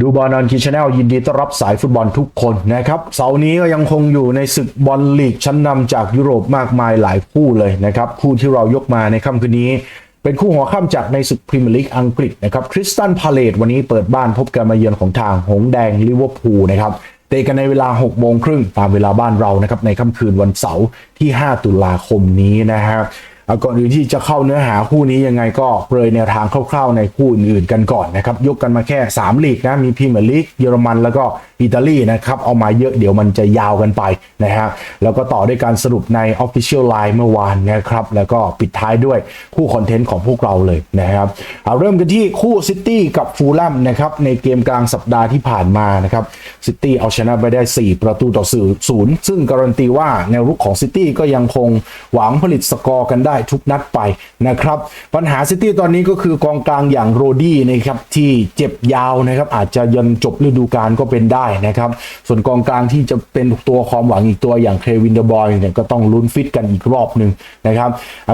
ดูบอลนอนคีชแนลยินดีต้อนรับสายฟุตบอลทุกคนนะครับเสาร์นี้ก็ยังคงอยู่ในศึกบอลลีกชั้นนำจากยุโรปมากมายหลายคู่เลยนะครับ คู่ที่เรายกมาในค่ำคืนนี้ เป็นคู่หัวค่ำจากในศึกพรีเมียร์ลีกอังกฤษนะครับคริสตันพาเลตวันนี้เปิดบ้านพบการมาเยือนของทางหงแดงลิเวอร์พูลนะครับเตะกันในเวลา6โมงครึ่งตามเวลาบ้านเรานะครับในค่ำคืนวันเสาร์ที่ 5 ตุลาคมนี้นะฮะเอา ก่อนอื่นที่จะเข้าเนื้อหาคู่นี้ยังไงก็เปรยแนวทางคร่าวๆในคู่อื่นๆกันก่อนนะครับ ยกกันมาแค่ 3 ลีกนะ มีพรีเมียร์ลีกเยอรมันแล้วก็ อิตาลีนะครับ เอามาเยอะเดี๋ยวมันจะยาวกันไปนะฮะแล้วก็ต่อด้วยการสรุปใน Official Line เมื่อวานนะครับ แล้วก็ปิดท้ายด้วยคู่คอนเทนต์ของพวกเราเลยนะครับเอาเริ่มกันที่คู่ซิตี้กับฟูลแลมนะครับในเกมกลางสัปดาห์ที่ผ่านมานะครับซิตี้เอาชนะไปได้ 4 ประตูต่อศูนย์ซึ่งการันตีว่าแนวรุกของซิตี้ก็ยังคงหวังผลิตสกอร์กันได้ทุกนัดไปนะครับ ปัญหาซิตี้ตอนนี้ก็คือกองกลางอย่างโรดี้นะครับที่เจ็บยาวนะครับอาจจะยันจบฤดูกาลก็เป็นได้นะครับ ส่วนกองกลางที่จะเป็นตัวความหวังอีกตัวอย่างเควินเดอร์บอยเนี่ยก็ต้องลุ้นฟิตกันอีกรอบหนึ่งนะครับ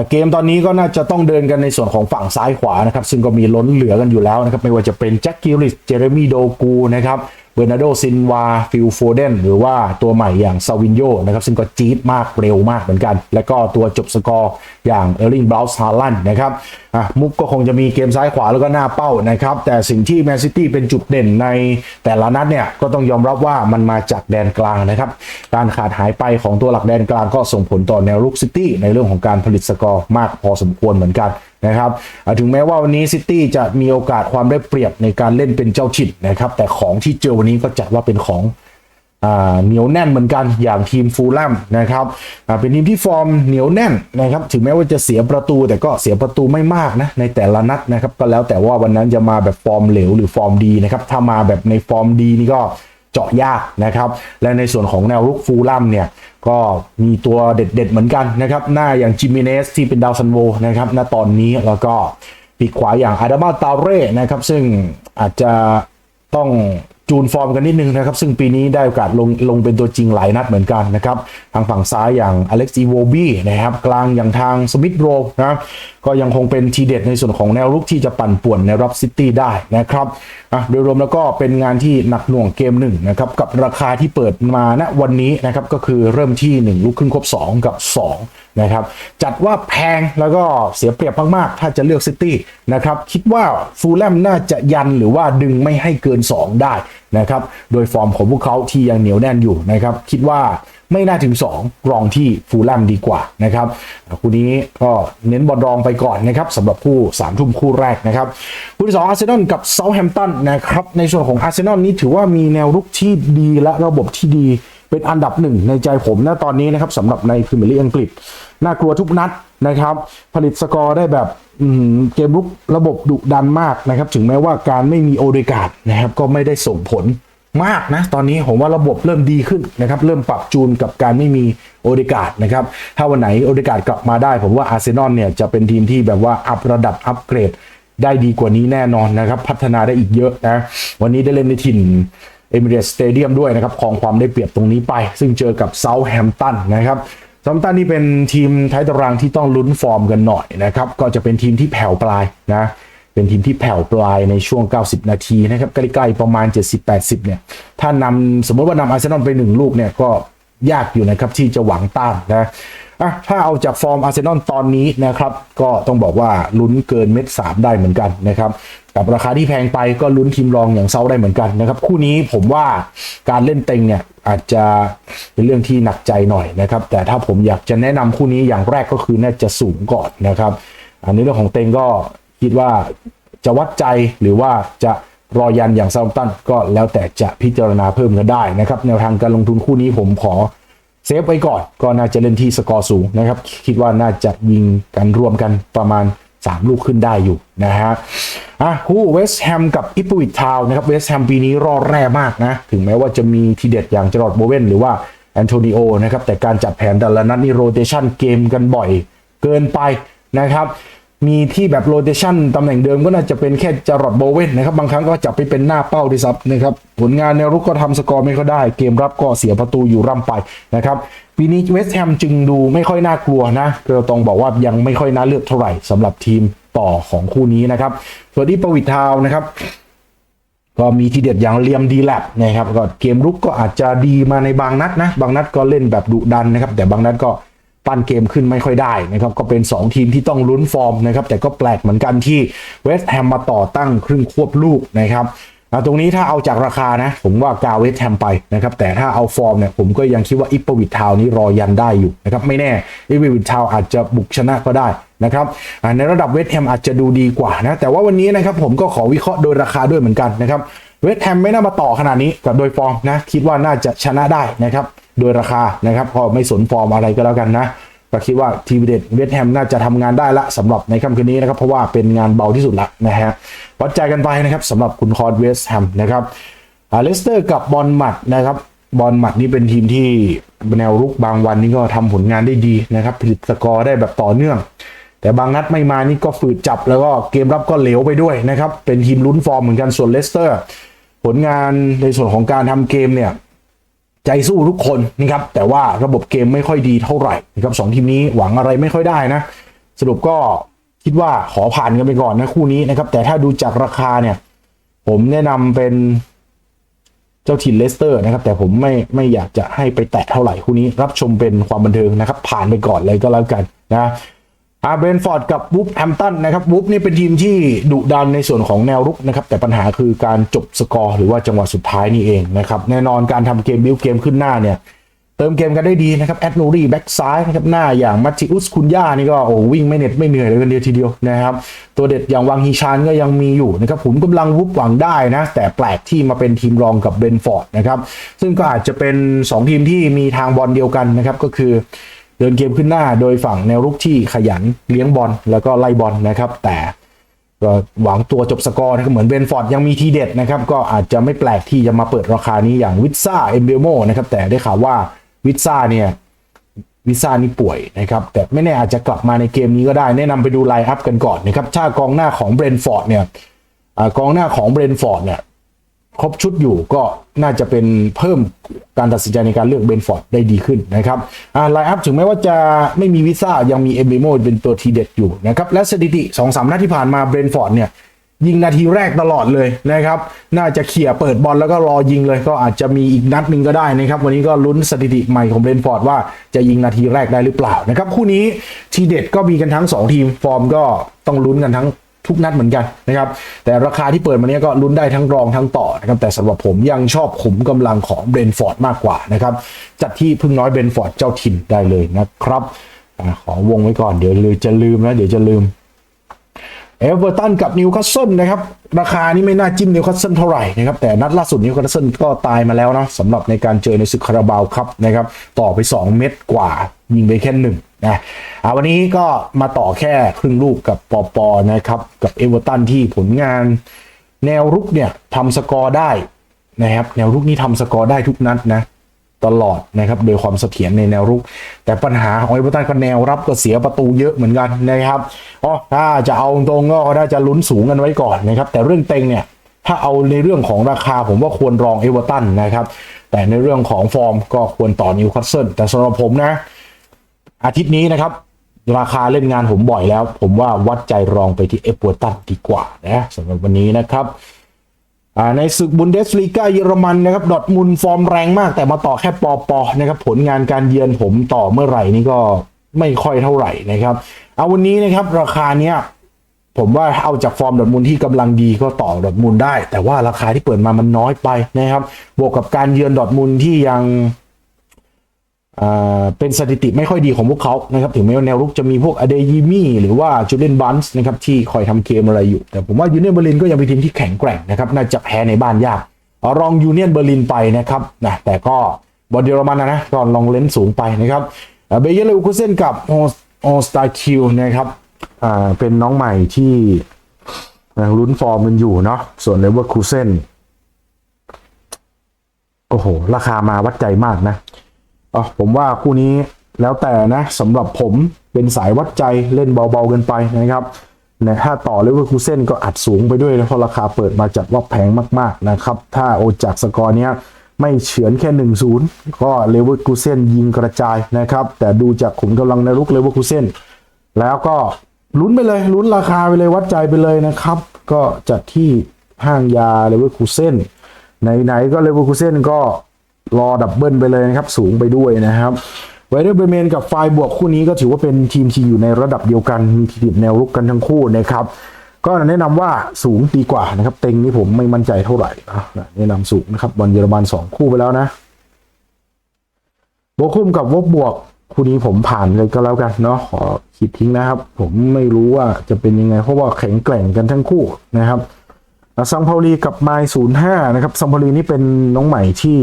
เกมตอนนี้ก็น่าจะต้องเดินกันในส่วนของฝั่งซ้ายขวานะครับ ซึ่งก็มีล้นเหลือกันอยู่แล้วนะครับ ไม่ว่าจะเป็นแจ็คกิลิสเจเรมีโดกูนะครับ เบอร์นาร์โดซินวาฟิลโฟเดนหรือว่าตัวใหม่อย่างซาวินโยนะครับซึ่งก็จี๊ดมากเร็วมากเหมือนกัน แล้วก็ตัวจบสกอร์อย่างเออร์ลิงบราวส์ฮาลันนะครับอะมุกก็คงจะมีเกมซ้ายขวาแล้วก็หน้าเป้านะครับ แต่สิ่งที่แมนซิตี้เป็นจุดเด่นในแต่ละนัดเนี่ย ก็ต้องยอมรับว่ามันมาจากแดนกลางนะครับ การขาดหายไปของตัวหลักแดนกลางก็ส่งผลต่อแนวรุกซิตี้ในเรื่องของการผลิตสกอร์มากพอสมควรเหมือนกัน นะครับถึงแม้ว่าวันนี้ซิตี้จะมีโอกาสความได้เปรียบในการเล่นเป็นเจ้าถิ่นนะครับ แต่ของที่เจอวันนี้ก็จัดว่าเป็นของเหนียวแน่นเหมือนกันอย่างทีมฟูลแลมนะครับเป็นทีมที่ฟอร์มเหนียวแน่นนะครับ ถึงแม้ว่าจะเสียประตูแต่ก็เสียประตูไม่มากนะในแต่ละนัดนะครับ ก็แล้วแต่ว่าวันนั้นจะมาแบบฟอร์มเหลวหรือฟอร์มดีนะครับ ถ้ามาแบบในฟอร์มดีนี่ก็ เจาะยากนะครับ และในส่วนของแนวรุกฟูลัมเนี่ยก็มีตัวเด็ดๆเหมือนกันนะครับ หน้าอย่างจิมิเนสที่เป็นดาวซันโวนะครับณตอนนี้แล้วก็ปีกขวาอย่างอาดามาตาเร่นะครับ ซึ่งอาจจะต้อง จูนฟอร์มกันนิดนึงนะครับ ซึ่งปีนี้ได้โอกาสลงลงเป็นตัวจริงหลายนัดเหมือนกันนะครับ ทางฝั่งซ้ายอย่างอเล็กซ์อีโวบี้นะครับ กลางอย่างทางสมิธโรนะก็ยังคงเป็นทีเด็ดในส่วนของแนวรุกที่จะปั่นป่วนในรับซิตี้ได้นะครับอะโดยรวมแล้วก็เป็นงานที่หนักหน่วงเกมหนึ่งนะครับกับราคาที่เปิดมาณวันนี้นะครับก็คือเริ่มที่ 1 ลูกครึ่งครบ 2 กับ 2 นะครับ จัดว่าแพงแล้วก็เสียเปรียบมากๆ ถ้าจะเลือกซิตี้นะครับคิดว่าฟูลแลมน่าจะยันหรือว่าดึงไม่ให้เกิน 2 ได้ นะครับ โดยฟอร์มของพวกเขาที่ยังเหนียวแน่นอยู่นะครับ คิดว่าไม่น่าถึง 2 รองที่ฟูลแลมดีกว่านะครับคู่นี้ก็เน้นบอลรองไปก่อนนะครับสำหรับคู่3ทุ่มคู่แรกนะครับคู่ที่2อาร์เซนอลกับเซาท์แฮมป์ตันนะครับในส่วนของอาร์เซนอลนี้ถือว่ามีแนวรุกที่ดีและระบบที่ดีเป็นอันดับหนึ่งในใจผมณตอนนี้นะครับสำหรับในพรีเมียร์ลีกอังกฤษ น่ากลัวทุกนัดนะครับ ผลิตสกอร์ได้แบบเกมรุกระบบดุดันมากนะครับ ถึงแม้ว่าการไม่มีโอเดกาดนะครับ ก็ไม่ได้ส่งผลมากนะ ตอนนี้ผมว่าระบบเริ่มดีขึ้นนะครับ เริ่มปรับจูนกับการไม่มีโอเดกาดนะครับ ถ้าวันไหนโอเดกาดกลับมาได้ ผมว่าอาร์เซนอลเนี่ยจะเป็นทีมที่แบบว่าอัพระดับอัพเกรดได้ดีกว่านี้แน่นอนนะครับ พัฒนาได้อีกเยอะนะ วันนี้ได้เล่นในถิ่นเอมิเรตสเตเดียมด้วยนะครับครองความได้เปรียบตรงนี้ไป ซึ่งเจอกับเซาท์แฮมป์ตันนะครับ ซาท์แฮมตันนี่เป็นทีมท้ายตารางที่ต้องลุ้นฟอร์มกันหน่อยนะครับ ก็จะเป็นทีมที่แผ่วปลายนะเป็นทีมที่แผ่วปลายในช่วง 90 นาทีนะครับใกล้ๆประมาณ 70-80 เนี่ย ถ้านำสมมติว่านำอาร์เซนอลไปหนึ่งลูกเนี่ยก็ยากอยู่นะครับที่จะหวังต้านนะอะถ้าเอาจากฟอร์มอาร์เซนอลตอนนี้นะครับ ก็ต้องบอกว่าลุ้นเกินเม็ดสามได้เหมือนกันนะครับกับราคาที่แพงไปก็ลุ้นทีมรองอย่างเซาได้เหมือนกันนะครับ คู่นี้ผมว่าการเล่นเต็งเนี่ยอาจจะเป็นเรื่องที่หนักใจหน่อยนะครับ แต่ถ้าผมอยากจะแนะนำคู่นี้อย่างแรกก็คือน่าจะสูงก่อนนะครับ อันนี้เรื่องของเต็งก็คิดว่าจะวัดใจหรือว่าจะรอยันอย่างเซาตันก็แล้วแต่จะพิจารณาเพิ่มกันได้นะครับ แนวทางการลงทุนคู่นี้ผมขอเซฟไว้ก่อน ก็น่าจะเล่นที่สกอร์สูงนะครับ คิดว่าน่าจะยิงกันรวมกันประมาณ 3 ลูกขึ้นได้อยู่นะฮะอะคู่เวสต์แฮมกับอิปวิททาวนะครับเวสต์แฮมปีนี้รอดแร่มากนะ ถึงแม้ว่าจะมีทีเด็ดอย่างจรอดโบเวนหรือว่าแอนโทนิโอนะครับแต่การจัดแผนแต่ละนัดนี่โรเตชันเกมกันบ่อยเกินไปนะครับมีที่แบบโรเตชันตำแหน่งเดิมก็น่าจะเป็นแค่จารอดโบเวนนะครับบางครั้งก็จับไปเป็นหน้าเป้าด้วยซ้ำนะครับผลงานในรุกก็ทำสกอร์ไม่ค่อยได้ เกมรับก็เสียประตูอยู่ร่ำไปนะครับ ปีนี้เวสต์แฮมจึงดูไม่ค่อยน่ากลัวนะเราต้องบอกว่ายังไม่ค่อยน่าเลือกเท่าไหร่สำหรับทีมต่อของคู่นี้นะครับ ส่วนที่ประวิททาวนะครับ ก็มีทีเด็ดอย่างเลียมดีแลบนะครับก็เกมรุกก็อาจจะดีมาในบางนัดนะ บางนัดก็เล่นแบบดุดันนะครับ แต่บางนัดก็ปั้นเกมขึ้นไม่ค่อยได้นะครับ ก็เป็น 2 ทีมที่ต้องลุ้นฟอร์มนะครับ แต่ก็แปลกเหมือนกันที่เวสต์แฮมมาต่อตั้งครึ่งควบลูกนะครับ ตรงนี้ถ้าเอาจากราคานะ ผมว่ากาเวสแฮมไปนะครับ แต่ถ้าเอาฟอร์มเนี่ย ผมก็ยังคิดว่าอิปปวิททาวนี้รอยันได้อยู่นะครับ ไม่แน่อิปปวิททาวอาจจะบุกชนะก็ได้นะครับในระดับเวสแฮมอาจจะดูดีกว่านะ แต่ว่าวันนี้นะครับผมก็ขอวิเคราะห์โดยราคาด้วยเหมือนกันนะครับ เวสแฮมไม่น่ามาต่อขนาดนี้กับโดยฟอร์มนะ คิดว่าน่าจะชนะได้นะครับ โดยราคานะครับก็ไม่สนฟอร์มอะไรก็แล้วกันนะ ก็คิดว่าทีมเด็ดเวสแฮมน่าจะทำงานได้ละสำหรับในค่ำคืนนี้นะครับ เพราะว่าเป็นงานเบาที่สุดละนะฮะวัดใจกันไปนะครับสำหรับคุณคอร์ดเวสแฮมนะครับอาเลสเตอร์กับบอลมัดนะครับบอลมัดนี่เป็นทีมที่แนวรุกบางวันนี่ก็ทำผลงานได้ดีนะครับผลิตสกอร์ได้แบบต่อเนื่อง แต่บางนัดไม่มานี่ก็ฝืดจับแล้วก็เกมรับก็เหลวไปด้วยนะครับเป็นทีมลุ้นฟอร์มเหมือนกันส่วนเลสเตอร์ผลงานในส่วนของการทำเกมเนี่ย ใจสู้ทุกคนนะครับแต่ว่าระบบเกมไม่ค่อยดีเท่าไหร่นะครับสองทีมนี้หวังอะไรไม่ค่อยได้นะ สรุปก็คิดว่าขอผ่านกันไปก่อนนะคู่นี้นะครับ แต่ถ้าดูจากราคาเนี่ย ผมแนะนำเป็นเจ้าถิ่นเลสเตอร์นะครับ แต่ผมไม่ไม่อยากจะให้ไปแตะเท่าไหร่คู่นี้รับชมเป็นความบันเทิงนะครับ ผ่านไปก่อนเลยก็แล้วกันนะ อาเบรนฟอร์ดกับวูฟแฮมตันนะครับวูฟนี่เป็นทีมที่ดุดันในส่วนของแนวรุกนะครับ แต่ปัญหาคือการจบสกอร์หรือว่าจังหวะสุดท้ายนี่เองนะครับ แน่นอนการทำเกมบิวเกมขึ้นหน้าเนี่ย เติมเกมกันได้ดีนะครับแอดนูรีแบ็กซ้ายนะครับหน้าอย่างมัตติอุสคุนย่านี่ก็โอ้วิ่งไม่เหน็ดไม่เหนื่อยเลยกันเดียวทีเดียวนะครับ ตัวเด็ดอย่างวังฮีชานก็ยังมีอยู่นะครับผมกำลังวุบหวังได้นะ แต่แปลกที่มาเป็นทีมรองกับเบรนฟอร์ดนะครับซึ่งก็อาจจะเป็น 2 ทีมที่มีทางบอลเดียวกันนะครับก็คือ เดินเกมขึ้นหน้าโดยฝั่งแนวรุกที่ขยันเลี้ยงบอลแล้วก็ไล่บอลนะครับ แต่ก็หวังตัวจบสกอร์นะครับเหมือนเบนฟอร์ดยังมีทีเด็ดนะครับ ก็อาจจะไม่แปลกที่จะมาเปิดราคานี้อย่างวิตซ่าเอมเบลโมนะครับ แต่ได้ข่าวว่าวิตซ่าเนี่ยวิตซ่านี่ป่วยนะครับ แต่ไม่แน่อาจจะกลับมาในเกมนี้ก็ได้ แนะนำไปดูไลน์อัพกันก่อนนะครับถ้ากองหน้าของเบรนฟอร์ดเนี่ยอกองหน้าของเบรนฟอร์ดเนี่ย ครบชุดอยู่ก็น่าจะเป็นเพิ่มการตัดสินใจในการเลือกเบนฟอร์ดได้ดีขึ้นนะครับอ่าไลน์อัพถึงแม้ว่าจะไม่มีวิซ่ายังมีเอมเบโมเป็นตัวทีเด็ดอยู่นะครับและสถิติ2อสนัดที่ผ่านมาเบนฟอร์ดเนี่ยยิงนาทีแรกตลอดเลยนะครับ น่าจะเขี่ยเปิดบอลแล้วก็รอยิงเลย ก็อาจจะมีอีกนัดหนึ่งก็ได้นะครับ วันนี้ก็ลุ้นสถิติใหม่ของเบรนฟอร์ดว่าจะยิงนาทีแรกได้หรือเปล่านะครับ คู่นี้ทีเด็ดก็มีกันทั้ง 2 ทีมฟอร์มก็ต้องลุ้นกันทั้ง ทุกนัดเหมือนกันนะครับแต่ราคาที่เปิดมาเนี้ยก็ลุ้นได้ทั้งรองทั้งต่อนะครับแต่สำหรับผมยังชอบขุมกำลังของเบรนฟอร์ดมากกว่านะครับจัดที่พึ่งน้อยเบรนฟอร์ดเจ้าถิ่นได้เลยนะครับอขอวงไว้ก่อนเดี๋ยวเลยจะลืมนะเดี๋ยวจะลืมเอเวอร์ตันกับนิวคาสเซิลนะครับราคานี้ไม่น่าจิ้มนิวคาสเซิลเท่าไหร่นะครับแต่นัดล่าสุดนิวคาสเซิลก็ตายมาแล้วเนาะสำหรับในการเจอในศึกคาราบาวครับนะครับต่อไป 2 เม็ดกว่ายิงไปแค่หนึ่ง นะอาวันนี้ก็มาต่อแค่ครึ่งลูกกับปอปอนะครับ กับเอเวอร์ตันที่ผลงาน แนวรุกเนี่ยทำสกอร์ได้นะครับ แนวรุกนี่ทำสกอร์ได้ทุกนัดนะตลอดนะครับโดยความเสถียรในแนวรุก แต่ปัญหาของเอเวอร์ตันก็แนวรับก็เสียประตูเยอะเหมือนกันนะครับอ๋อถ้าจะเอาตรงก็ถ้าจะลุ้นสูงกันไว้ก่อนนะครับ แต่เรื่องเต็งเนี่ยถ้าเอาในเรื่องของราคาผมว่าควรรองเอเวอร์ตันนะครับ แต่ในเรื่องของฟอร์มก็ควรต่อนิวคาสเซิลแต่สำหรับผมนะ อาทิตย์นี้นะครับ ราคาเล่นงานผมบ่อยแล้ว ผมว่าวัดใจรองไปที่เอเวอร์ตันดีกว่านะสำหรับวันนี้นะครับในศึกบุนเดสลีกาเยอรมันนะครับดอทมุนฟอร์มแรงมากแต่มาต่อแค่ปอปอนะครับผลงานการเยือนผมต่อเมื่อไหร่นี่ก็ไม่ค่อยเท่าไหร่นะครับ เอาวันนี้นะครับราคาเนี้ยผมว่าเอาจากฟอร์มดอทมุนที่กำลังดีก็ต่อดอทมุนได้ แต่ว่าราคาที่เปิดมามันน้อยไปนะครับ บวกกับการเยือนดอทมุนที่ยัง เป็นสถิติไม่ค่อยดีของพวกเขานะครับถึงแม้ว่าแนวรุกจะมีพวกอเดยิมี่หรือว่าจูเลนบันส์นะครับที่คอยทำเกมอะไรอยู่ แต่ผมว่ายูเนียนเบอร์ลินก็ยังเป็นทีมที่แข็งแกร่งนะครับน่าจะแพ้ในบ้านยากเอารองยูเนียนเบอร์ลินไปนะครับนะแต่ก็บอลเยอรมันนะก็ลองเล่นสูงไปนะครับเบเยอร์เลวคูเซนกับโอสตาคิวนะครับเป็นน้องใหม่ที่ลุ้นฟอร์มมันอยู่เนาะส่วนเลเวอร์คูเซนโอ้โห ราคามาวัดใจมากนะ อ๋อผมว่าคู่นี้แล้วแต่นะสำหรับผมเป็นสายวัดใจเล่นเบาๆกันไปนะครับนะถ้าต่อเลเวอร์คูเซนก็อัดสูงไปด้วยนะเพราะราคาเปิดมาจัดว่าแพงมากๆนะครับ ถ้าโอจากสกอร์เนี้ยไม่เฉือนแค่ 1-0 ก็เลเวอร์คูเซนยิงกระจายนะครับ แต่ดูจากขุมกำลังในลุกเลเวอร์คูเซนแล้วก็ลุ้นไปเลยลุ้นราคาไปเลยวัดใจไปเลยนะครับ ก็จัดที่ห้างยาเลเวอร์คูเซนไหนๆก็เลเวอร์คูเซนก็ รอดับเบิลไปเลยนะครับ สูงไปด้วยนะครับไวเดอร์เบเมนกับไฟบวกคู่นี้ก็ถือว่าเป็นทีมที่อยู่ในระดับเดียวกัน มีทีดิดแนวรุกกันทั้งคู่นะครับ ก็แนะนำว่าสูงดีกว่านะครับ เต็งนี่ผมไม่มั่นใจเท่าไหร่อะแนะนำสูงนะครับบอลเยอรมันสองคู่ไปแล้วนะโบคุมกับวบบวกคู่นี้ผมผ่านเลยก็แล้วกันเนาะขอขีดทิ้งนะครับ ผมไม่รู้ว่าจะเป็นยังไง เพราะว่าแข็งแกร่งกันทั้งคู่นะครับซังพาลีกับไมล์ศูนย์ห้านะครับซังพาลีนี่เป็นน้องใหม่ที่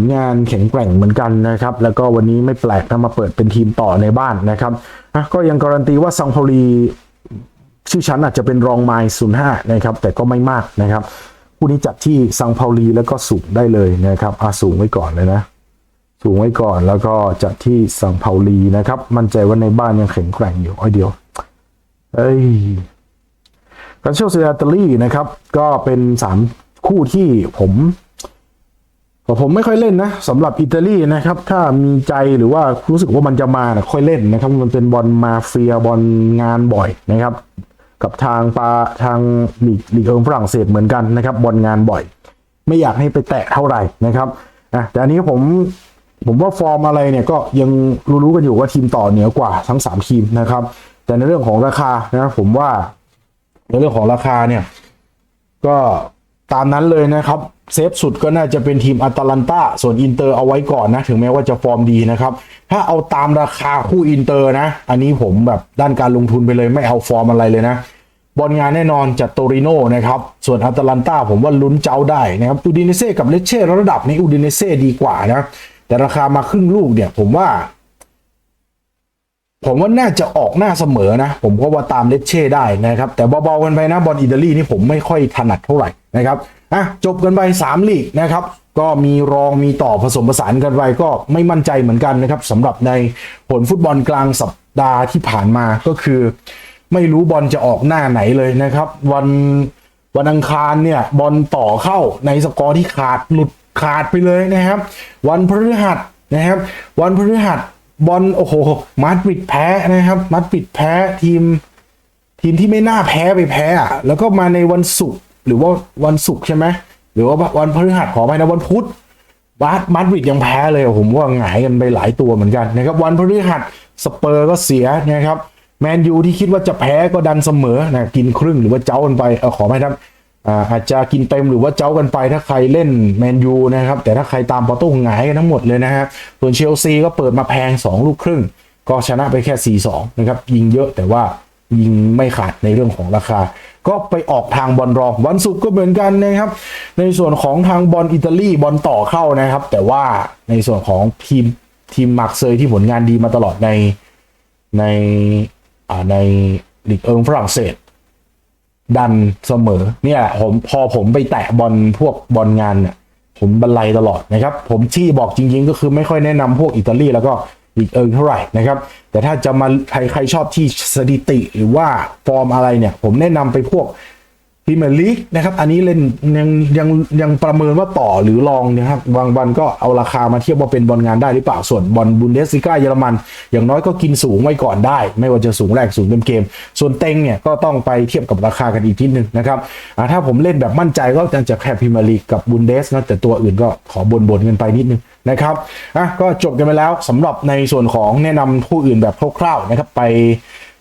ลงานแข็งแกร่งเหมือนกันนะครับ แล้วก็วันนี้ไม่แปลกนะมาเปิดเป็นทีมต่อในบ้านนะครับก็ยังการันตีว่าซังพาลีชื่อชั้นอาจจะเป็นรองไมล์ศูนย์ห้านะครับ แต่ก็ไม่มากนะครับคู่นี้จัดที่ซังพาลีแล้วก็สูงได้เลยนะครับอาสูงไว้ก่อนเลยนะ สูงไว้ก่อนแล้วก็จัดที่สังเปาลีนะครับ มั่นใจว่าในบ้านยังแข็งแกร่งอยู่อ้อยเดียว เอ้ยกันเชลซีอาตาลีนะครับ ก็เป็นสามคู่ที่ผม ผมไม่ค่อยเล่นนะสำหรับอิตาลีนะครับ ถ้ามีใจหรือว่ารู้สึกว่ามันจะมานะค่อยเล่นนะครับ มันเป็นบอลมาเฟียบอลงานบ่อยนะครับ กับทางปาทางลีกลีกเอิงฝรั่งเศสเหมือนกันนะครับบอลงานบ่อย ไม่อยากให้ไปแตะเท่าไหร่นะครับอะแต่อันนี้ผมผมว่าฟอร์มอะไรเนี่ยก็ยังรู้ๆกันอยู่ว่าทีมต่อเหนือกว่าทั้ง 3 ทีมนะครับ แต่ในเรื่องของราคานะผมว่าในเรื่องของราคาเนี่ยก็ ตามนั้นเลยนะครับ เซฟสุดก็น่าจะเป็นทีมอัตแลนตาส่วนอินเตอร์เอาไว้ก่อนนะ ถึงแม้ว่าจะฟอร์มดีนะครับ ถ้าเอาตามราคาคู่อินเตอร์นะ อันนี้ผมแบบด้านการลงทุนไปเลยไม่เอาฟอร์มอะไรเลยนะ บอลงานแน่นอนจากโตริโนนะครับ ส่วนอัตแลนตาผมว่าลุ้นเจ้าได้นะครับอูดิเนเซ่กับเลเช่ระดับนี้อูดิเนเซ่ดีกว่านะ แต่ราคามาครึ่งลูกเนี่ยผมว่า ผมว่าน่าจะออกหน้าเสมอนะ ผมก็ว่าตามเลเช่ได้นะครับ แต่เบาๆกันไปนะบอลอิตาลีนี่ผมไม่ค่อยถนัดเท่าไหร่นะครับอะจบกันไป 3 ลีกนะครับ ก็มีรองมีต่อผสมผสานกันไปก็ไม่มั่นใจเหมือนกันนะครับสำหรับในผลฟุตบอลกลางสัปดาห์ที่ผ่านมาก็คือ ไม่รู้บอลจะออกหน้าไหนเลยนะครับ วันวันอังคารเนี่ยบอลต่อเข้าในสกอร์ที่ขาดหลุดขาดไปเลยนะครับ วันพฤหัสนะครับ วันพฤหัส บอลโอ้โหมาดริดแพ้นะครับมาดริดแพ้ทีม ทีมที่ไม่น่าแพ้ไปแพ้อะแล้วก็มาในวันศุกร์หรือว่าวันศุกร์ใช่ไหมหรือว่าวันพฤหัสขอไปนะวันพุธบาสมาดริดยังแพ้เลยผมว่าหงายกันไปหลายตัวเหมือนกันนะครับวันพฤหัสสเปอร์ก็เสียนะครับแมนยูที่คิดว่าจะแพ้ก็ดันเสมอนะกินครึ่งหรือว่าเจ้ากันไปเออขอไม่ครับ อาจจะกินเต็มหรือว่าเจ้ากันไปถ้าใครเล่นแมนยูนะครับ แต่ถ้าใครตามปอร์ตุหงายกันทั้งหมดเลยนะครับส่วนเชลซีก็เปิดมาแพง 2 ลูกครึ่ง ก็ชนะไปแค่ 4-2 นะครับ ยิงเยอะแต่ว่ายิงไม่ขาดในเรื่องของราคา ก็ไปออกทางบอลรองวันศุกร์ก็เหมือนกันนะครับ ในส่วนของทางบอลอิตาลีบอลต่อเข้านะครับ แต่ว่าในส่วนของทีมทีมมาร์กเซยที่ผลงานดีมาตลอดในในอ่าในลีกเอิงฝรั่งเศส ดันเสมอเนี่ยผมพอผมไปแตะบอลพวกบอลงานเนี่ยผมบรรลัยตลอดนะครับ ผมที่บอกจริง ๆ ก็คือไม่ค่อยแนะนำพวกอิตาลีแล้วก็อีกเอิงเท่าไหร่นะครับ แต่ถ้าจะมาใครใครชอบที่สถิติหรือว่าฟอร์มอะไรเนี่ย ผมแนะนำไปพวก พรีเมียร์ลีกนะครับ อันนี้เล่นยังยังยังประเมินว่าต่อหรือรองนะครับบางวันก็เอาราคามาเทียบว่าเป็นบอลงานได้หรือเปล่า ส่วนบอลบุนเดสซิก้าเยอรมัน อย่างน้อยก็กินสูงไว้ก่อนได้ ไม่ว่าจะสูงแรกสูงเต็มเกม ส่วนเต็งเนี่ยก็ต้องไปเทียบกับราคากันอีกทีหนึ่งนะครับถ้าผมเล่นแบบมั่นใจก็จะแค่พรีเมียร์ลีกกับบุนเดสนะแต่ตัวอื่นก็ขอบนบนๆกันไปนิดนึงนะครับอะก็จบกันไปแล้วสำหรับในส่วนของแนะนำผู้อื่นแบบคร่าวๆนะครับไป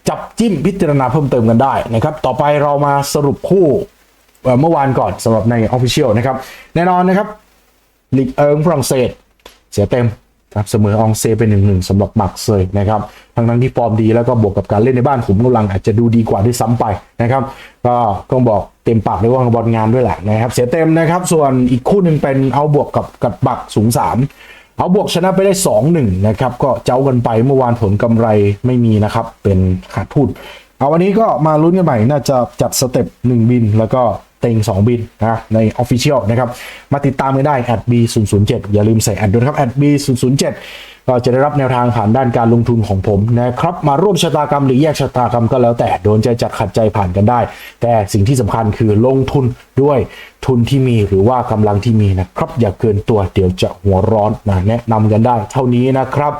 จับจิ้มพิจารณาเพิ่มเติมกันได้นะครับ ต่อไปเรามาสรุปคู่เมื่อวานก่อนสำหรับใน Official นะครับ แน่นอนนะครับลีกเอิงฝรั่งเศส เสียเต็มครับเสมออองเซเป็นหนึ่งหนึ่งสำหรับมักเซยนะครับทั้งทั้งที่ฟอร์มดีแล้วก็บวกกับการเล่นในบ้านขุมกำลังอาจจะดูดีกว่าด้วยซ้ำไปนะครับ ก็ต้องบอกเต็มปากเลยว่าบอลงานด้วยแหละนะครับ เสียเต็มนะครับ ส่วนอีกคู่หนึ่งเป็นเอาบวกกับกับบักสูง 3 เอาบวกชนะไปได้ 2-1 นะครับ ก็เจ้ากันไปเมื่อวานผลกำไรไม่มีนะครับ เป็นขาดทุนเอาวันนี้ก็มาลุ้นกันใหม่น่าจะจัดสเต็ป1 บิน แล้วก็เต็ง 2 บินนะใน Official นะครับ มาติดตามกันได้ @b007 อย่าลืมใส่แอดด้วยครับ @b007 ก็จะได้รับแนวทางผ่านด้านการลงทุนของผมนะครับมาร่วมชะตากรรมหรือแยกชะตากรรมก็แล้วแต่โดนใจจัดขัดใจผ่านกันได้ แต่สิ่งที่สำคัญคือลงทุนด้วยทุนที่มีหรือว่ากำลังที่มีนะครับ อย่าเกินตัวเดี๋ยวจะหัวร้อนนะแนะนำกันได้ เท่านี้นะครับ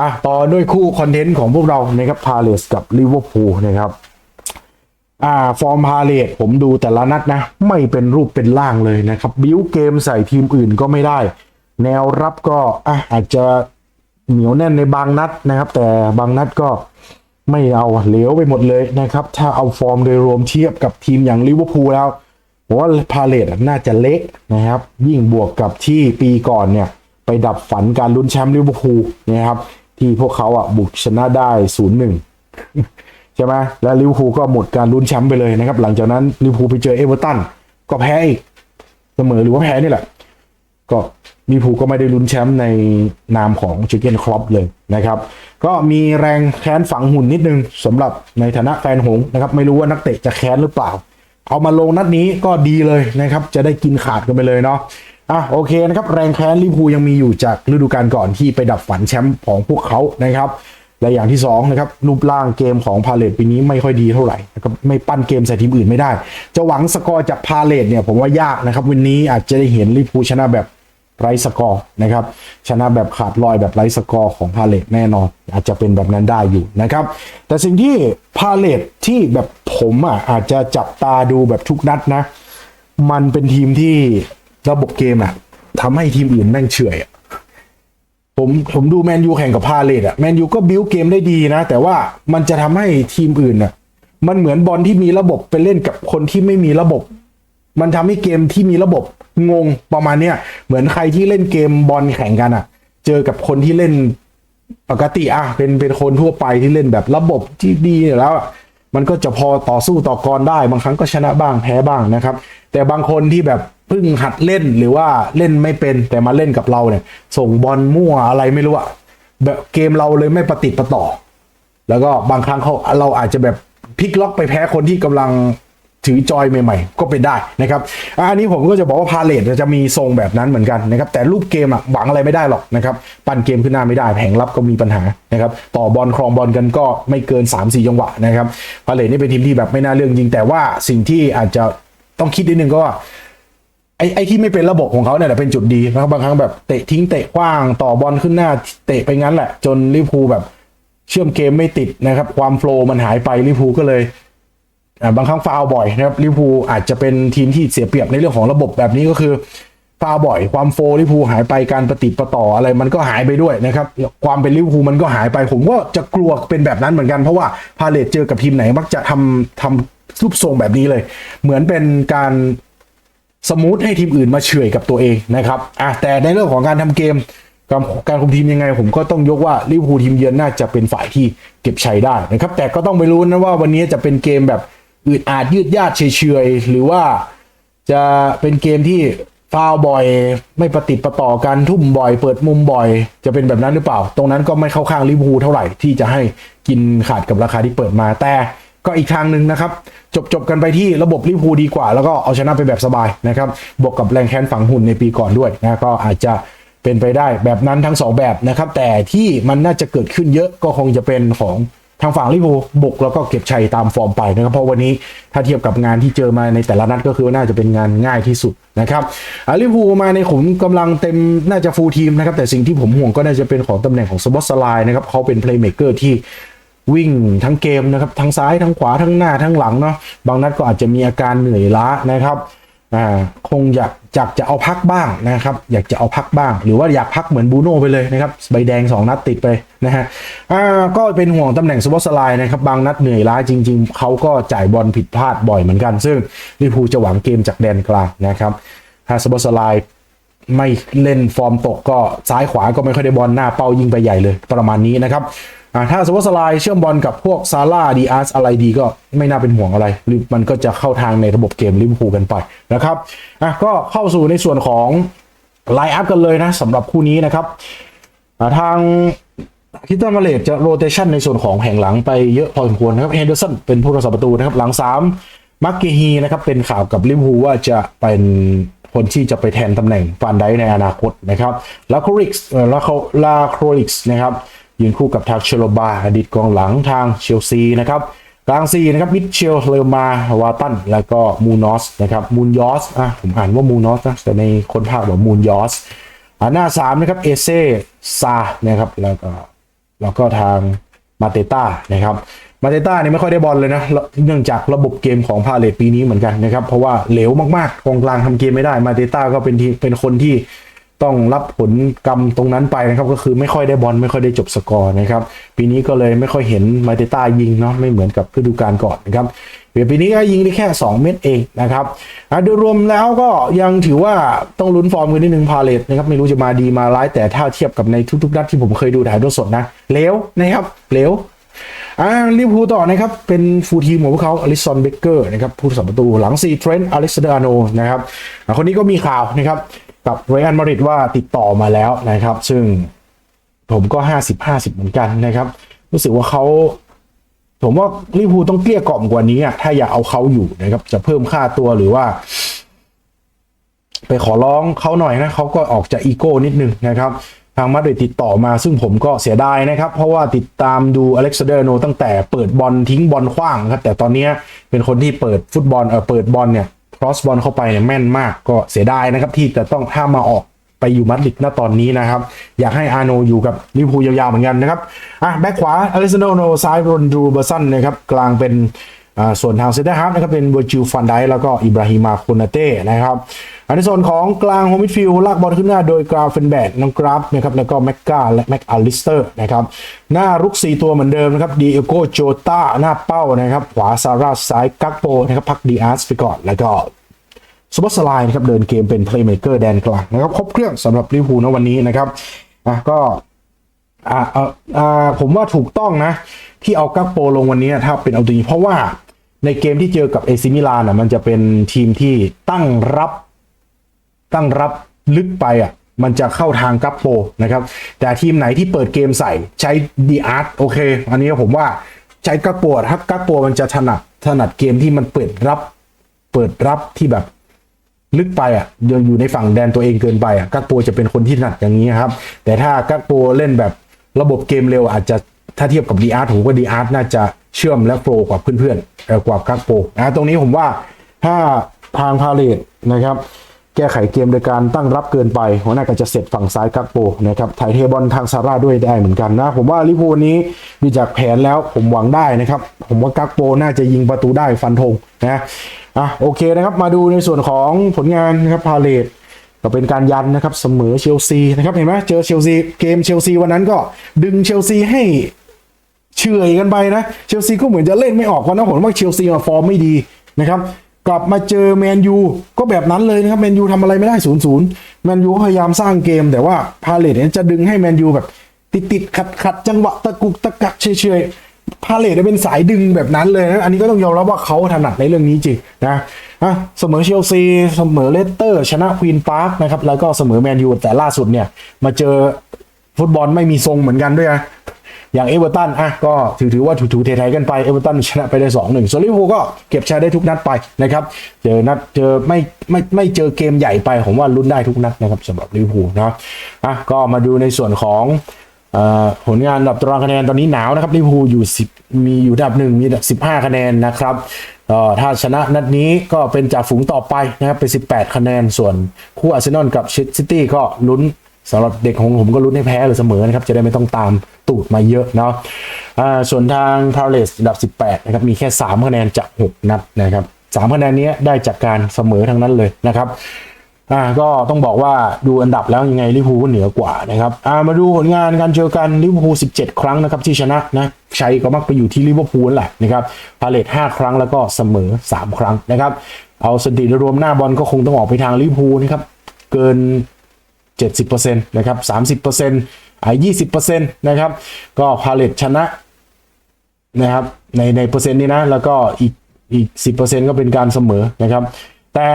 อะต่อด้วยคู่คอนเทนต์ของพวกเรานะครับพาเลสกับลิเวอร์พูลนะครับอ่าฟอร์มพาเลตผมดูแต่ละนัดนะ ไม่เป็นรูปเป็นร่างเลยนะครับ บิวเกมใส่ทีมอื่นก็ไม่ได้ แนวรับก็อะอาจจะ เหนียวแน่นในบางนัดนะครับ แต่บางนัดก็ไม่เอาเหลวไปหมดเลยนะครับ ถ้าเอาฟอร์มโดยรวมเทียบกับทีมอย่างลิเวอร์พูลแล้วผมว่าพาเลตน่าจะเล็กนะครับ ยิ่งบวกกับที่ปีก่อนเนี่ย ไปดับฝันการลุ้นแชมป์ลิเวอร์พูลนะครับ ที่พวกเขาอะบุกชนะได้ศูนย์หนึ่งใช่ไหมและลิเวอร์พูลก็หมดการลุ้นแชมป์ไปเลยนะครับ หลังจากนั้นลิเวอร์พูลไปเจอเอเวอร์ตันก็แพ้อีกเสมอหรือว่าแพ้นี่แหละ ก็ ลิเวอร์พูลก็ไม่ได้ลุ้นแชมป์ในนามของเจเกนครอปเลยนะครับ ก็มีแรงแค้นฝังหุ่นนิดนึงสำหรับในฐานะแฟนหงนะครับ ไม่รู้ว่านักเตะจะแค้นหรือเปล่า เอามาลงนัดนี้ก็ดีเลยนะครับ จะได้กินขาดกันไปเลยเนาะอะโอเคนะครับ แรงแค้นลิเวอร์พูลยังมีอยู่จากฤดูกาลก่อนที่ไปดับฝันแชมป์ของพวกเขานะครับและอย่างที่2นะครับรูปร่างเกมของพาเลตปีนี้ไม่ค่อยดีเท่าไหร่นะครับไม่ปั้นเกมใส่ทีมอื่นไม่ได้ จะหวังสกอร์จากพาเลตเนี่ยผมว่ายากนะครับ วันนี้อาจจะได้เห็นลิพูชนะแบบ ไร้สกอร์นะครับชนะแบบขาดลอยแบบไร้สกอร์ของพาเลตแน่นอน อาจจะเป็นแบบนั้นได้อยู่นะครับ แต่สิ่งที่พาเลตที่แบบผมอะอาจจะจับตาดูแบบทุกนัดนะ มันเป็นทีมที่ระบบเกมอะทำให้ทีมอื่นแม่งเฉอยอะผมผมดูแมนยูแข่งกับพาเลตอะแมนยูก็บิวเกมได้ดีนะ แต่ว่ามันจะทำให้ทีมอื่นอะมันเหมือนบอลที่มีระบบไปเล่นกับคนที่ไม่มีระบบ มันทำให้เกมที่มีระบบ งงประมาณเนี้ยเหมือนใครที่เล่นเกมบอลแข่งกันอะเจอกับคนที่เล่นปกติอะเป็นเป็นคนทั่วไปที่เล่นแบบระบบที่ดีแล้วมันก็จะพอต่อสู้ต่อกรได้ บางครั้งก็ชนะบ้างแพ้บ้างนะครับ แต่บางคนที่แบบเพิ่งหัดเล่นหรือว่าเล่นไม่เป็นแต่มาเล่นกับเราเนี่ย ส่งบอลมั่วอะไรไม่รู้อะแบบเกมเราเลยไม่ประติดประต่อ แล้วก็บางครั้งเขาเราอาจจะแบบพลิกล็อกไปแพ้คนที่กำลัง ถือจอยใหม่ๆ ก็เป็นได้นะครับอันนี้ผมก็จะบอกว่าพาเลตจะมีทรงแบบนั้นเหมือนกันนะครับแต่รูปเกมอะหวังอะไรไม่ได้หรอกนะครับปั่นเกมขึ้นหน้าไม่ได้แผงรับก็มีปัญหานะครับต่อบอลครองบอลกันก็ไม่เกิน 3-4จังหวะนะครับพาเลตนี่เป็นทีมที่แบบไม่น่าเรื่องจริง แต่ว่าสิ่งที่อาจจะต้องคิดนิดนึงก็ว่าไอ้ไอ้ที่ไม่เป็นระบบของเขาเนี่ยแหละเป็นจุดดีนะครับบางครั้งแบบเตะทิ้งเตะกว้างต่อบอลขึ้นหน้าเตะไปงั้นแหละ จนลิเวอร์พูลแบบเชื่อมเกมไม่ติดนะครับความโฟล์มันหายไปลิเวอร์พูลก็เลย บางครั้งฟาวบ่อยนะครับลิพูอาจจะเป็นทีมที่เสียเปรียบในเรื่องของระบบแบบนี้ก็คือฟาวบ่อย ความโฟลิพูหายไปการประติประต่ออะไรมันก็หายไปด้วยนะครับ ความเป็นลิพูมันก็หายไปผมก็จะกลัวเป็นแบบนั้นเหมือนกันเพราะว่าพาเลตเจอกับทีมไหนมักจะทำทำรูปทรงแบบนี้เลย เหมือนเป็นการสมูทให้ทีมอื่นมาเฉยกับตัวเองนะครับอะแต่ในเรื่องของการทำเกมการการคุมทีมยังไง ผมก็ต้องยกว่าลิเวอร์พูลทีมเยือนน่าจะเป็นฝ่ายที่เก็บชัยได้นะครับ แต่ก็ต้องไปรู้นะว่าวันนี้จะเป็นเกมแบบ อืดอาดยืดยาดเฉยๆหรือว่าจะเป็นเกมที่ฟาวบ่อย ไม่ประติดประต่อกันทุ่มบ่อยเปิดมุมบ่อย จะเป็นแบบนั้นหรือเปล่า ตรงนั้นก็ไม่เข้าข้างลิเวอร์พูลเท่าไหร่ที่จะให้กินขาดกับราคาที่เปิดมาแต่ก็อีกทางหนึ่งนะครับ จบจบกันไปที่ระบบลิเวอร์พูลดีกว่า แล้วก็เอาชนะไปแบบสบายนะครับบวกกับแรงแค้นฝังหุ่นในปีก่อนด้วยนะก็อาจจะเป็นไปได้แบบนั้นทั้งสองแบบนะครับ แต่ที่มันน่าจะเกิดขึ้นเยอะก็คงจะเป็นของ ทางฝั่งลิเวอร์พูลบุกแล้วก็เก็บชัยตามฟอร์มไปนะครับเพราะวันนี้ถ้าเทียบกับงานที่เจอมาในแต่ละนัดก็คือว่าน่าจะเป็นงานง่ายที่สุดนะครับอาลิเวอร์พูลมาในขุมกำลังเต็มน่าจะฟูลทีมนะครับแต่สิ่งที่ผมห่วงก็น่าจะเป็นของตำแหน่งของสปอตสไลน์นะครับเขาเป็นเพลย์เม k เกอร์ที่วิ่งทั้งเกมนะครับทั้งซ้ายทั้งขวาทั้งหน้าทั้งหลังเนาะบางนัดก็อาจจะมีอาการเหนื่อยล้านะครับ อ่าคงอยากอยากจะเอาพักบ้างนะครับ อยากจะเอาพักบ้าง หรือว่าอยากพักเหมือนบูโน่ไปเลยนะครับใบแดง 2 นัดติดไปนะฮะอ่าก็เป็นห่วงตำแหน่งสปอตสไลน์นะครับ บางนัดเหนื่อยล้าจริง ๆ เขาก็จ่ายบอลผิดพลาดบ่อยเหมือนกัน ซึ่งลิพูจะหวังเกมจากแดนกลางนะครับถ้าสปอตสไลน์ไม่เล่นฟอร์มตกก็ซ้ายขวาก็ไม่ค่อยได้บอลหน้าเป้ายิงไปใหญ่เลยประมาณนี้นะครับ ถ้าสมมติสไลด์เชื่อมบอลกับพวกซาร่าดีอาร์สอะไรดีก็ไม่น่าเป็นห่วงอะไร มันก็จะเข้าทางในระบบเกมลิเวอร์พูลกันไปนะครับอะก็เข้าสู่ในส่วนของไลน์อัพกันเลยนะสำหรับคู่นี้นะครับอ่าทางคิตตันมาเลตจะโรเตชันในส่วนของแผงหลังไปเยอะพอสมควรนะครับเฮนเดอร์สันเป็นผู้รักษาประตูนะครับหลัง 3มักเกฮีนะครับเป็นข่าวกับลิเวอร์พูลว่าจะเป็นคนที่จะไปแทนตำแหน่งฟานไดในอนาคตนะครับลาโคริกส์ลาโคลาโคริกส์นะครับ ยืนคู่กับทางเชโลบาอดีตกองหลังทางเชลซีนะครับกลางซีนะครับมิเชลเลมาวาตันแล้วก็มูนอสนะครับมูนยอสอะผมอ่านว่ามูนอสนะแต่ในคนภาคบอกมูนยอสอ่าหน้าสามนะครับเอเซซานะครับแล้วก็แล้วก็ทางมาเตต้านะครับมาเตต้าเนี่ยไม่ค่อยได้บอลเลยนะเนื่องจากระบบเกมของพาเลตปีนี้เหมือนกันนะครับ เพราะว่าเหลวมากๆกองกลางทำเกมไม่ได้มาเตต้าก็เป็นทีเป็นคนที่ ต้องรับผลกรรมตรงนั้นไปนะครับ ก็คือไม่ค่อยได้บอลไม่ค่อยได้จบสกอร์นะครับ ปีนี้ก็เลยไม่ค่อยเห็นมาเตต้ายิงเนาะไม่เหมือนกับฤดูกาลก่อนนะครับเปีนี้ก็ยิงได้แค่ 2 เม็ดเองนะครับโดยรวมแล้วก็ยังถือว่าต้องลุ้นฟอร์มกันนิดนึงพาเลตนะครับไม่รู้จะมาดีมาร้ายแต่ถ้าเทียบกับในทุกๆนัดที่ผมเคยดูถ่ายทอดสดนะเลวนะครับเลวอ่าลิเวอร์พูลต่อนะครับ เป็นฟูทีมของพวกเขาอลิสันเบเกอร์นะครับผู้รักษาประตูหลังซีเทรนต์อเล็กซานเดอร์อาโนนะครับคนนี้ก็มีข่าวนะครับ กับเรอันมาริดว่าติดต่อมาแล้วนะครับ ซึ่งผมก็ 50 50 เหมือนกันนะครับ รู้สึกว่าเขาผมว่าลิพูต้องเกลี้ยกล่อมกว่านี้อะถ้าอยากเอาเขาอยู่นะครับ จะเพิ่มค่าตัวหรือว่า ไปขอร้องเขาหน่อยนะเขาก็ออกจากอีโก้นิดนึงนะครับ ทางมาดริดติดต่อมา ซึ่งผมก็เสียดายนะครับ เพราะว่าติดตามดูอเล็กซานเดอร์โนตั้งแต่เปิดบอลทิ้งบอลขว้างครับ แต่ตอนนี้เป็นคนที่เปิดฟุตบอลเออเปิดบอลเนี่ย ครอสบอลเข้าไปเนี่ยแม่นมากก็เสียดายนะครับที่จะต้องถ้ามาออกไปอยู่มาดริดณตอนนี้นะครับ อยากให้อาโนอยู่กับลิเวอร์พูลยาวๆเหมือนกันนะครับอะแบ็คขวาอเลสซานเดโนซ้ายรอนดูเบอร์สันนะครับกลางเป็นอ่าส่วนทางเซนเตอร์ฮาร์ฟนะครับเป็นเวอร์จิลฟันไดแล้วก็อิบราฮิมาคุนาเต้นะครับ อันในส่วนของกลางโฮมิดฟิลด์ลากบอลขึ้นหน้าโดยกราฟเฟนแบกน้องกราฟนะครับแล้วก็แม็กกาและแม็กอลิสเตอร์นะครับหน้ารุก 4 ตัวเหมือนเดิมนะครับดีเอโกโจตาหน้าเป้านะครับขวาซาร่าซ้ายกักโปนะครับพักดีอาร์สไปก่อนแล้วก็ซูเปอร์สไลน์นะครับเดินเกมเป็นเพลย์เมเกอร์แดนกลางนะครับครบเครื่องสำหรับลิเวอร์พูลนะวันนี้นะครับอะก็อ่าอ่าผมว่าถูกต้องนะ ที่เอากักโปลงวันนี้ถ้าเป็นเอาตัวนี้เพราะว่าในเกมที่เจอกับเอซิมิลานอะมันจะเป็นทีมที่ตั้งรับ ตั้งรับลึกไปอะมันจะเข้าทางกัปโปนะครับ แต่ทีมไหนที่เปิดเกมใส่ใช้ดีอาร์ตโอเค อันนี้ผมว่าใช้กัปโปถ้ากัปโปมันจะถนัดถนัดเกมที่มันเปิดรับ เปิดรับที่แบบลึกไปอะเดินอยู่ในฝั่งแดนตัวเองเกินไปอะกักโปจะเป็นคนที่ถนัดอย่างนี้ครับ แต่ถ้ากักโปเล่นแบบระบบเกมเร็วอาจจะถ้าเทียบกับดีอาร์ตผมว่าดีอาร์ตน่าจะเชื่อมและโฟลกว่าเพื่อนๆเอ่อกว่ากักโปนะตรงนี้ผมว่าถ้าทางพาเลตนะครับ แก้ไขเกมโดยการตั้งรับเกินไปหัวหน้าก็จะเสร็จฝั่งซ้ายกักโปนะครับถ่ายเทบอลทางซาร่าด้วยได้เหมือนกันนะ ผมว่าลิพูนี้ดูจากแผนแล้วผมหวังได้นะครับ ผมว่ากักโปน่าจะยิงประตูได้ฟันธงนะอะโอเคนะครับ มาดูในส่วนของผลงานนะครับพาเลตก็เป็นการยันนะครับเสมอเชลซีนะครับเห็นไหมเจอเชลซีเกมเชลซีวันนั้นก็ดึงเชลซีให้เฉื่อยกันไปนะเชลซีก็เหมือนจะเล่นไม่ออกวันนั้นผมว่าเชลซีมาฟอร์มไม่ดีนะครับ กลับมาเจอแมนยูก็แบบนั้นเลยนะครับแมนยูทำอะไรไม่ได้ศูนย์ศูนย์แมนยูพยายามสร้างเกม แต่ว่าพาเลตเนี่ยจะดึงให้แมนยูแบบ ติดติดขัดขัดจังหวะตะกุกตะกักเฉยเฉยพาเลตเป็นสายดึงแบบนั้นเลยนะอันนี้ก็ต้องยอมรับว่าเขาถนัดในเรื่องนี้จริงนะอะเสมอเชลซีเสมอเลสเตอร์ ชนะควีนพาร์คนะครับแล้วก็เสมอแมนยูแต่ล่าสุดเนี่ยมาเจอฟุตบอลไม่มีทรงเหมือนกันด้วยนะ อย่างเอเวอร์ตันอะก็ถือถือว่าถูๆเทไทยกันไปเอเวอร์ตันชนะไปได้2อหนึ่งส่วนลิเวอร์พูลก็เก็บชัยได้ทุกนัดไปนะครับเจอนัดเจอไม่ไม่ไม่เจอเกมใหญ่ไปผมว่าลุ้นได้ทุกนัดนะครับสำหรับลิเวอร์พูลนะอะก็มาดูในส่วนของผลงานอันดับตารางคะแนนตอนนี้หนาวนะครับลิเวอร์พูลอยู่10มีอยู่ดับหนึ่งมีอันดับ15 คะแนนนะครับถ้าชนะนัดนี้ก็เป็นจ่าฝูงต่อไปนะครับเป็น 18 คะแนนส่วนคู่อาร์เซนอลกับซิตี้ก็ลุ้น สำหรับเด็กของผมก็ลุ้นให้แพ้หรือเสมอนะครับ จะได้ไม่ต้องตามตูดมาเยอะเนาะส่วนทางพาเลสอันดับ 18 นะครับ มีแค่ 3 คะแนนจาก 6 นัดนะครับ3คะแนนนี้ได้จากการเสมอทั้งนั้นเลยนะครับอ่าก็ต้องบอกว่าดูอันดับแล้วยังไงลิเวอร์พูลเหนือกว่านะครับอ่ามาดูผลงานการเจอกันลิเวอร์พูล17 ครั้งนะครับที่ชนะนะชัยก็มักไปอยู่ที่ลิเวอร์พูลแหละนะครับพาเลส5ครั้งแล้วก็เสมอ 3 ครั้งนะครับ เอาสถิติรวมหน้าบอลก็คงต้องออกไปทางลิเวอร์พูลนะครับเกิน 70%นะครับ30%อ่า20%นะครับก็พาเลตชนะนะครับในในเปอร์เซ็นต์นี้นะ แล้วก็อีกอีก 10%ก็เป็นการเสมอนะครับ แต่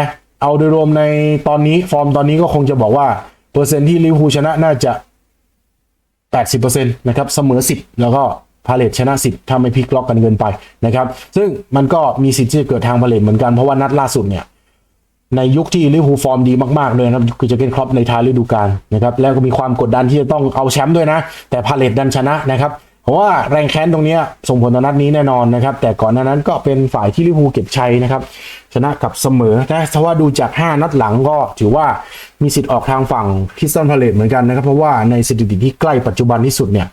เอาโดยรวมในตอนนี้ฟอร์มตอนนี้ก็คงจะบอกว่า เปอร์เซ็นต์ที่ลิเวอร์พูลชนะน่าจะ 80%นะครับเสมอ 10 แล้วก็พาเลตชนะ 10 ถ้าไม่พลิกล็อกกันเกินไปนะครับ ซึ่งมันก็มีสิทธิ์ที่จะเกิดทางพาเลตเหมือนกันเพราะว่านัดล่าสุดเนี่ย ในยุคที่ลิเวอร์พูลฟอร์มดีมากๆเลยนะครับคือจะเป็นครอปในท้ายฤดูกาลนะครับแล้วก็มีความกดดันที่จะต้องเอาแชมป์ด้วยนะ แต่พาเลตดันชนะนะครับเพราะว่าแรงแค้นตรงนี้ส่งผลต่อนัดนี้แน่นอนนะครับ แต่ก่อนหน้านั้นก็เป็นฝ่ายที่ลิเวอร์พูลเก็บชัยนะครับ ชนะกับเสมอนะถ้าว่าดูจาก 5 นัดหลังก็ถือว่ามีสิทธิ์ออกทางฝั่งคริสตันพาเลตเหมือนกันนะครับ เพราะว่าในสถิติที่ใกล้ปัจจุบันที่สุดเนี่ย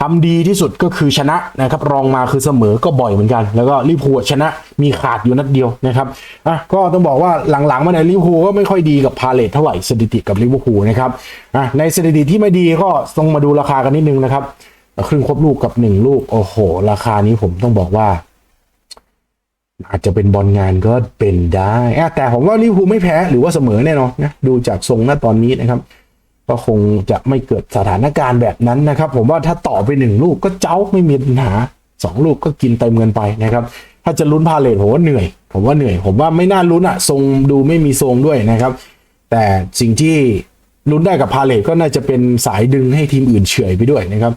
ทำดีที่สุดก็คือชนะนะครับ รองมาคือเสมอก็บ่อยเหมือนกัน แล้วก็ลิเวอร์พูลชนะมีขาดอยู่นัดเดียวนะครับอะก็ต้องบอกว่าหลังๆมาในลิเวอร์พูลก็ไม่ค่อยดีกับพาเลทเท่าไหร่สถิติกับลิเวอร์พูลนะครับอะในสถิติที่ไม่ดีก็ต้องมาดูราคากันนิดนึงนะครับครึ่งครบลูกกับหนึ่งลูกโอ้โห ราคานี้ผมต้องบอกว่า อาจจะเป็นบอลงานก็เป็นได้แต่ผมว่าลิพูลไม่แพ้หรือว่าเสมอแน่นอนนะดูจากทรงหน้าตอนนี้นะครับ ก็คงจะไม่เกิดสถานการณ์แบบนั้นนะครับ ผมว่าถ้าต่อไปหนึ่งลูกก็เจ้าไม่มีปัญหาสองลูกก็กินเต็มเงินไปนะครับ ถ้าจะลุ้นพาเลทผมว่าเหนื่อย ผมว่าเหนื่อย ผมว่าไม่น่าลุ้นอะทรงดูไม่มีทรงด้วยนะครับ แต่สิ่งที่ลุ้นได้กับพาเลทก็น่าจะเป็นสายดึงให้ทีมอื่นเฉื่อยไปด้วยนะครับ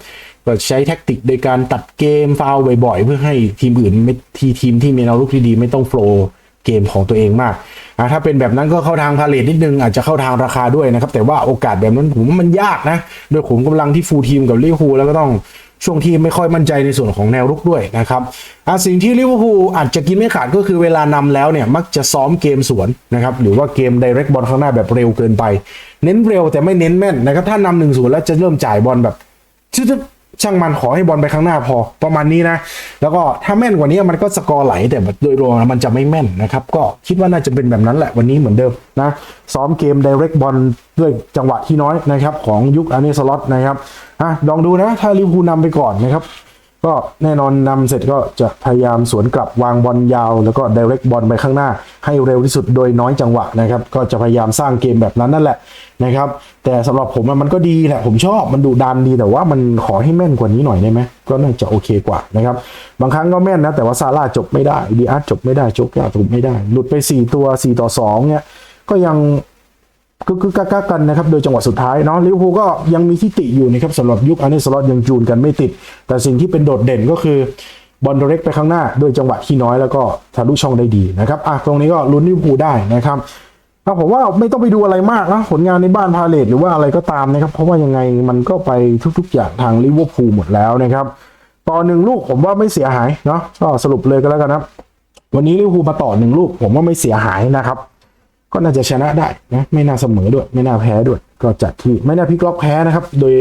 ก็ใช้แท็กติกโดยการตัดเกมฟาวบ่อยๆ เพื่อให้ทีมอื่นไม่ทีทีมที่มีแนวรุกที่ดีไม่ต้องโฟล์เกมของตัวเองมาก อะถ้าเป็นแบบนั้นก็เข้าทางพาเลทนิดนึงอาจจะเข้าทางราคาด้วยนะครับ แต่ว่าโอกาสแบบนั้นผมว่ามันยากนะด้วยขุมกำลังที่ฟูลทีมกับลิเวอร์พูลแล้วก็ต้องช่วงที่ไม่ค่อยมั่นใจในส่วนของแนวรุกด้วยนะครับสิ่งที่ลิเวอร์พูลอาจจะกินไม่ขาดก็คือเวลานำแล้วเนี่ยมักจะซ้อมเกมสวนนะครับหรือว่าเกมไดเรกบอลข้างหน้าแบบเร็วเกินไป เน้นเร็วแต่ไม่เน้นแม่นนะครับถ้านำหนึ่งศูนย์แล้วจะเริ่มจ่ายบอลแบบ ช่างมันขอให้บอลไปข้างหน้าพอประมาณนี้นะ แล้วก็ถ้าแม่นกว่านี้มันก็สกอร์ไหลแต่โดยรวมมันจะไม่แม่นนะครับ ก็คิดว่าน่าจะเป็นแบบนั้นแหละวันนี้เหมือนเดิมนะซ้อมเกม direct บอลด้วยจังหวะที่น้อยนะครับ ของยุคอันนี้สล็อตนะครับอะลองดูนะ ถ้าลิเวอร์พูลนำไปก่อนนะครับ ก็แน่นอนนำเสร็จก็จะพยายามสวนกลับวางบอลยาว แล้วก็ direct บอลไปข้างหน้า ให้เร็วที่สุดโดยน้อยจังหวะนะครับ ก็จะพยายามสร้างเกมแบบนั้นนั่นแหละนะครับ แต่สำหรับผมมันก็ดีแหละผมชอบมันดูดันดีแต่ว่ามันขอให้แม่นกว่านี้หน่อยได้ไหมก็น่าจะโอเคกว่านะครับ บางครั้งก็แม่นนะแต่ว่าซาร่าจบไม่ได้ดีอาร์จบไม่ได้โจกยาจบไม่ได้ หลุดไป 4 ตัว 4 ต่อ2เนี่ยก็ยัง กึกกึกกักกันนะครับ โดยจังหวะสุดท้ายเนาะลิเวอร์พูลก็ยังมีที่ติอยู่นะครับสำหรับยุคอันนี้สล็อตยังจูนกันไม่ติด แต่สิ่งที่เป็นโดดเด่นก็คือบอลเร็กไปข้างหน้าด้วยจังหวะที่น้อยแล้วก็ทะลุช่องได้ดีนะครับอะตรงนี้ก็ลุ้นลิเวอร์พูลได้นะครับอะผมว่าไม่ต้องไปดูอะไรมากนะผลงานในบ้านพาเลตหรือว่าอะไรก็ตามนะครับ เพราะว่ายังไงมันก็ไปทุกๆอย่างทางลิเวอร์พูลหมดแล้วนะครับต่อหนึ่งลูกผมว่าไม่เสียหายเนาะก็สรุปเลยก็แล้วกันนะครับ วันนี้ลิเวอร์พูลมาต่อหนึ่งลูกผมว่าไม่เสียหายนะครับ ก็น่าจะชนะได้นะไม่น่าเสมอด้วย ไม่น่าแพ้ด้วย ก็จัดที่ไม่น่าพลิกล็อกแพ้นะครับ โดย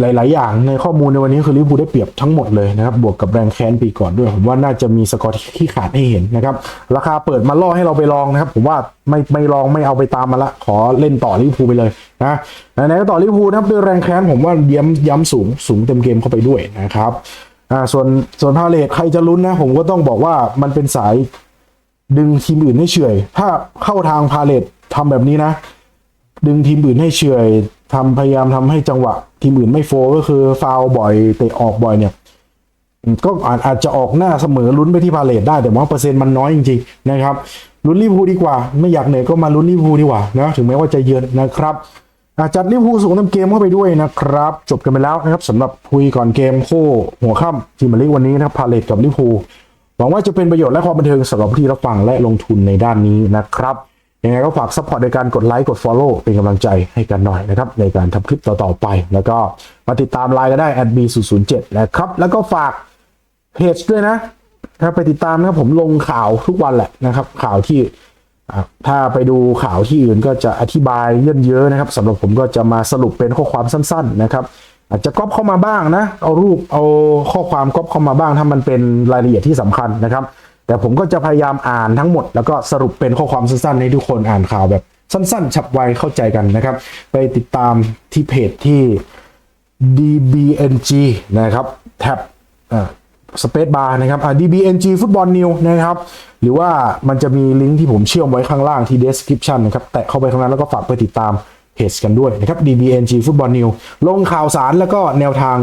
หลาย ๆ อย่างในข้อมูลในวันนี้คือลิเวอร์พูลได้เปรียบทั้งหมดเลยนะครับ บวกกับแรงแค้นปีก่อนด้วย ผมว่าน่าจะมีสกอร์ที่ขาดให้เห็นนะครับ ราคาเปิดมาล่อให้เราไปลองนะครับ ผมว่าไม่ไม่ลองไม่เอาไปตามมาละ ขอเล่นต่อลิเวอร์พูลไปเลยนะไหนๆก็ต่อลิเวอร์พูลนะครับด้วยแรงแค้นผมว่าย้ำย้ำสูงสูงเต็มเกมเข้าไปด้วยนะครับอ่าส่วนส่วนพาเลทใครจะลุ้นนะ ผมก็ต้องบอกว่ามันเป็นสาย ดึงทีมอื่นให้เฉื่อยถ้าเข้าทางพาเลตทำแบบนี้นะ ดึงทีมอื่นให้เฉื่อยทำพยายามทำให้จังหวะ ทีมอื่นไม่โฟล์ก็คือฟาวบ่อยเตะออกบ่อยเนี่ยก็อาจอาจจะออกหน้าเสมอลุ้นไปที่พาเลตได้แต่ว่าเปอร์เซ็นต์มันน้อยจริงๆนะครับลุ้นลิเวอร์พูดีกว่า ไม่อยากเหนื่อยก็มาลุ้นลิเวอร์พูดีกว่านะถึงแม้ว่าจะเยือนนะครับอะจัดลิเวอร์พูสูงเต็มเกมเข้าไปด้วยนะครับ จบกันไปแล้วนะครับสำหรับคุยก่อนเกมโค้หัวค่ำทีมมาลีกวันนี้นะครับพาเลตกับลิเวอร์พู หวังว่าจะเป็นประโยชน์และความบันเทิงสำหรับที่รับฟังและลงทุนในด้านนี้นะครับยังไงก็ฝากซัพพอร์ตในการกดไลค์กด Follow เป็นกำลังใจให้กันหน่อยนะครับ ในการทำคลิปต่อ ๆ ไป แล้วก็มาติดตามไลน์ก็ได้ b 0 0 7นะครับ แล้วก็ฝากเพจด้วยนะ ถ้าไปติดตามนะครับผมลงข่าวทุกวันแหละนะครับ ข่าวที่ถ้าไปดูข่าวที่อื่นก็จะอธิบายเยอะเยอะๆนะครับสำหรับผมก็จะมาสรุปเป็นข้อความสั้น ๆ นะครับ อาจจะก๊อปเข้ามาบ้างนะ เอารูปเอาข้อความก๊อปเข้ามาบ้างถ้ามันเป็นรายละเอียดที่สำคัญนะครับ แต่ผมก็จะพยายามอ่านทั้งหมด แล้วก็สรุปเป็นข้อความสั้นๆให้ทุกคนอ่านข่าวแบบสั้นๆ ฉับไวเข้าใจกันนะครับ ไปติดตามที่เพจที่ DBNG นะครับแท็บสเปซบาร์นะครับอ่า DBNG ฟุตบอลนิวนะครับ หรือว่ามันจะมีลิงก์ที่ผมเชื่อมไว้ข้างล่างที่ description นะครับ แตะเข้าไปข้างนั้นแล้วก็ฝากไปติดตาม จกันด้วยนะครับ DBNG Football News ลงข่าวสารแล้วก็แนวทาง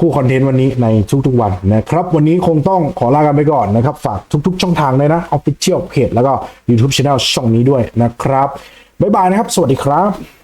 คู่คอนเทนต์วันนี้ในทุกๆวันนะครับ วันนี้คงต้องขอลากันไปก่อนนะครับ ฝากทุกๆช่องทางเลยนะ Official เพจแล้วก็ YouTube Channel ช่องนี้ด้วยนะครับ บ๊ายบายนะครับ สวัสดีครับ